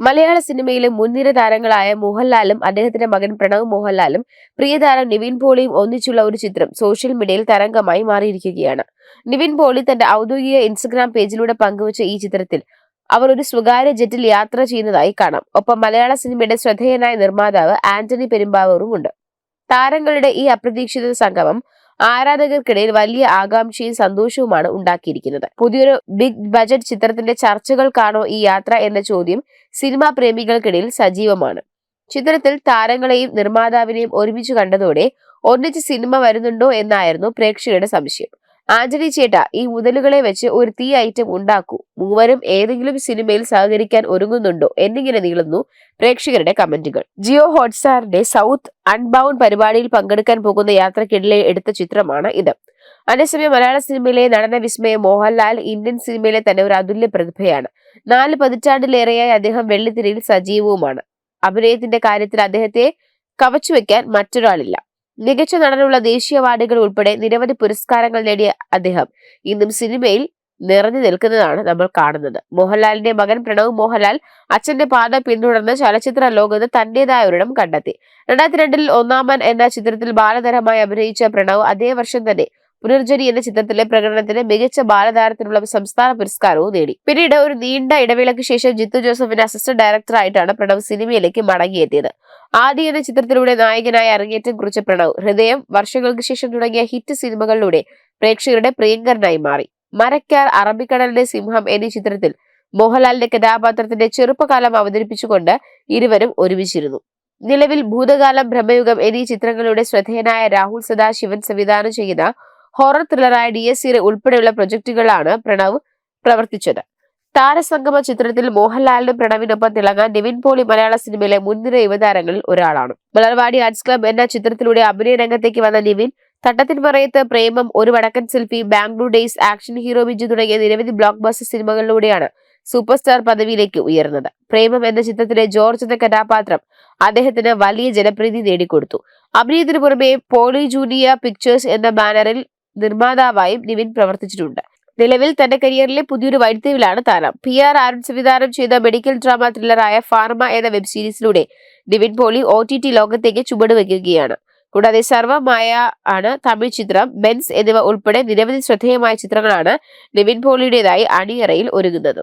മലയാള സിനിമയിലെ മുൻനിര താരങ്ങളായ മോഹൻലാലും അദ്ദേഹത്തിന്റെ മകൻ പ്രണവ് മോഹൻലാലും പ്രിയതാരം നിവിൻ പോളിയും ഒന്നിച്ചുള്ള ഒരു ചിത്രം സോഷ്യൽ മീഡിയയിൽ തരംഗമായി മാറിയിരിക്കുകയാണ്. നിവിൻ പോളി തന്റെ ഔദ്യോഗിക ഇൻസ്റ്റഗ്രാം പേജിലൂടെ പങ്കുവച്ച ഈ ചിത്രത്തിൽ അവർ ഒരു സ്വകാര്യ ജെറ്റിൽ യാത്ര ചെയ്യുന്നതായി കാണാം. ഒപ്പം മലയാള സിനിമയുടെ ശ്രദ്ധേയനായ നിർമ്മാതാവ് ആന്റണി പെരുമ്പാവൂറും ഉണ്ട് താരങ്ങളുടെ ഈ അപ്രതീക്ഷിത സംഗമം ആരാധകർക്കിടയിൽ വലിയ ആകാംക്ഷയും സന്തോഷവുമാണ് ഉണ്ടാക്കിയിരിക്കുന്നത്. പുതിയൊരു ബിഗ് ബജറ്റ് ചിത്രത്തിന്റെ ചർച്ചകൾക്കാണോ ഈ യാത്ര എന്ന ചോദ്യം സിനിമാ പ്രേമികൾക്കിടയിൽ സജീവമാണ്. ചിത്രത്തിൽ താരങ്ങളെയും നിർമ്മാതാവിനെയും ഒരുമിച്ച് കണ്ടതോടെ ഒന്നിച്ച് സിനിമ വരുന്നുണ്ടോ എന്നായിരുന്നു പ്രേക്ഷകരുടെ സംശയം. ആന്റണി ചേട്ട ഈ മുതലുകളെ വെച്ച് ഒരു തീ ഐറ്റം ഉണ്ടാക്കൂ. മൂവരും ഏതെങ്കിലും സിനിമയിൽ സഹകരിക്കാൻ ഒരുങ്ങുന്നുണ്ടോ? എന്നിങ്ങനെ നീളുന്നു പ്രേക്ഷകരുടെ കമന്റുകൾ. ജിയോ ഹോട്ട്സ്റ്റാറിന്റെ സൗത്ത് അൺബൗണ്ട് പരിപാടിയിൽ പങ്കെടുക്കാൻ പോകുന്ന യാത്രക്കിടയിലെ എടുത്ത ചിത്രമാണ് ഇത്. അതേസമയം മലയാള സിനിമയിലെ നടന വിസ്മയ മോഹൻലാൽ ഇന്ത്യൻ സിനിമയിലെ തന്നെ ഒരു അതുല്യ പ്രതിഭയാണ്. നാല് പതിറ്റാണ്ടിലേറെയായി അദ്ദേഹം വെള്ളിത്തിരയിൽ സജീവവുമാണ്. അഭിനയത്തിന്റെ കാര്യത്തിൽ അദ്ദേഹത്തെ കവച്ചുവെക്കാൻ മറ്റൊരാളില്ല. മികച്ച നടനുള്ള ദേശീയ അവാർഡുകൾ ഉൾപ്പെടെ നിരവധി പുരസ്കാരങ്ങൾ നേടിയ അദ്ദേഹം ഇന്നും സിനിമയിൽ നിറഞ്ഞു നിൽക്കുന്നതാണ് നമ്മൾ കാണുന്നത്. മോഹൻലാലിന്റെ മകൻ പ്രണവ് മോഹൻലാൽ അച്ഛന്റെ പാത പിന്തുടർന്ന് ചലച്ചിത്ര ലോകത്ത് തന്റേതായ ഒരിടം കണ്ടെത്തി. രണ്ടായിരത്തി രണ്ടിൽ ഒന്നാമൻ എന്ന ചിത്രത്തിൽ ബാലതരമായി അഭിനയിച്ച പ്രണവ് അതേ വർഷം തന്നെ പുനർജനി എന്ന ചിത്രത്തിലെ പ്രകടനത്തിന് മികച്ച ബാലതാരത്തിനുള്ള സംസ്ഥാന പുരസ്കാരവും നേടി. പിന്നീട് ഒരു നീണ്ട ഇടവേളയ്ക്ക് ശേഷം ജിത്തു ജോസഫിന്റെ അസിസ്റ്റന്റ് ഡയറക്ടറായിട്ടാണ് പ്രണവ് സിനിമയിലേക്ക് മടങ്ങിയെത്തിയത്. ആദ്യ എന്ന ചിത്രത്തിലൂടെ നായകനായ അരങ്ങേറ്റം കുറിച്ച പ്രണവ് ഹൃദയം വർഷങ്ങൾക്ക് ശേഷം തുടങ്ങിയ ഹിറ്റ് സിനിമകളിലൂടെ പ്രേക്ഷകരുടെ പ്രിയങ്കരനായി മാറി. മരക്കാർ അറബിക്കടലിന്റെ സിംഹം എന്നീ ചിത്രത്തിൽ മോഹൻലാലിന്റെ കഥാപാത്രത്തിന്റെ ചെറുപ്പകാലം അവതരിപ്പിച്ചുകൊണ്ട് ഇരുവരും ഒരുമിച്ചിരുന്നു. നിലവിൽ ഭൂതകാലം ബ്രഹ്മയുഗം എന്നീ ചിത്രങ്ങളുടെ ശ്രദ്ധേയനായ രാഹുൽ സദാശിവൻ സംവിധാനം ചെയ്യുന്ന ഹൊറർ ത്രില്ലറായ ഡി എസ് സിയുടെ ഉൾപ്പെടെയുള്ള പ്രൊജക്ടുകളാണ് പ്രണവ് പ്രവർത്തിച്ചത്. താരസംഗമ ചിത്രത്തിൽ മോഹൻലാലിനും പ്രണവിനൊപ്പം തിളങ്ങാൻ നിവിൻ പോളി മലയാള സിനിമയിലെ മുൻനിര യുവതാരങ്ങളിൽ ഒരാളാണ്. മലർവാടി ആർട്സ് ക്ലബ് എന്ന ചിത്രത്തിലൂടെ അഭിനയ രംഗത്തേക്ക് വന്ന Nivin Thattathin പറയത്ത് Premam Oru Vadakkan selfie Bangalore days action hero Biju തുടങ്ങിയ നിരവധി ബ്ലോക്ക് ബസ്റ്റർ സിനിമകളിലൂടെയാണ് സൂപ്പർ സ്റ്റാർ പദവിയിലേക്ക് ഉയർന്നത്. പ്രേമം എന്ന ചിത്രത്തിലെ ജോർജ് എന്ന കഥാപാത്രം അദ്ദേഹത്തിന് വലിയ ജനപ്രീതി നേടിക്കൊടുത്തു. അഭിനയത്തിന് പുറമെ പോളി ജൂനിയ പിക്ചേഴ്സ് എന്ന ബാനറിൽ നിർമ്മാതാവായും നിവിൻ പ്രവർത്തിച്ചിട്ടുണ്ട്. നിലവിൽ തന്റെ കരിയറിലെ പുതിയൊരു വഴിത്തിരിവിലാണ് താരം. പി ആർ ആരുൺ സംവിധാനം ചെയ്ത മെഡിക്കൽ ഡ്രാമ ത്രില്ലറായ ഫാർമ എന്ന web സീരീസിലൂടെ Nivin Pauly O T T ലോകത്തേക്ക് ചുവടുവെക്കുകയാണ് കൂടാതെ സർവമായ ആണ് തമിഴ് ചിത്രം ബെൻസ് എന്നിവ ഉൾപ്പെടെ നിരവധി ശ്രദ്ധേയമായ ചിത്രങ്ങളാണ് നിവിൻ പോളിയുടേതായി അണിയറയിൽ ഒരുങ്ങുന്നത്.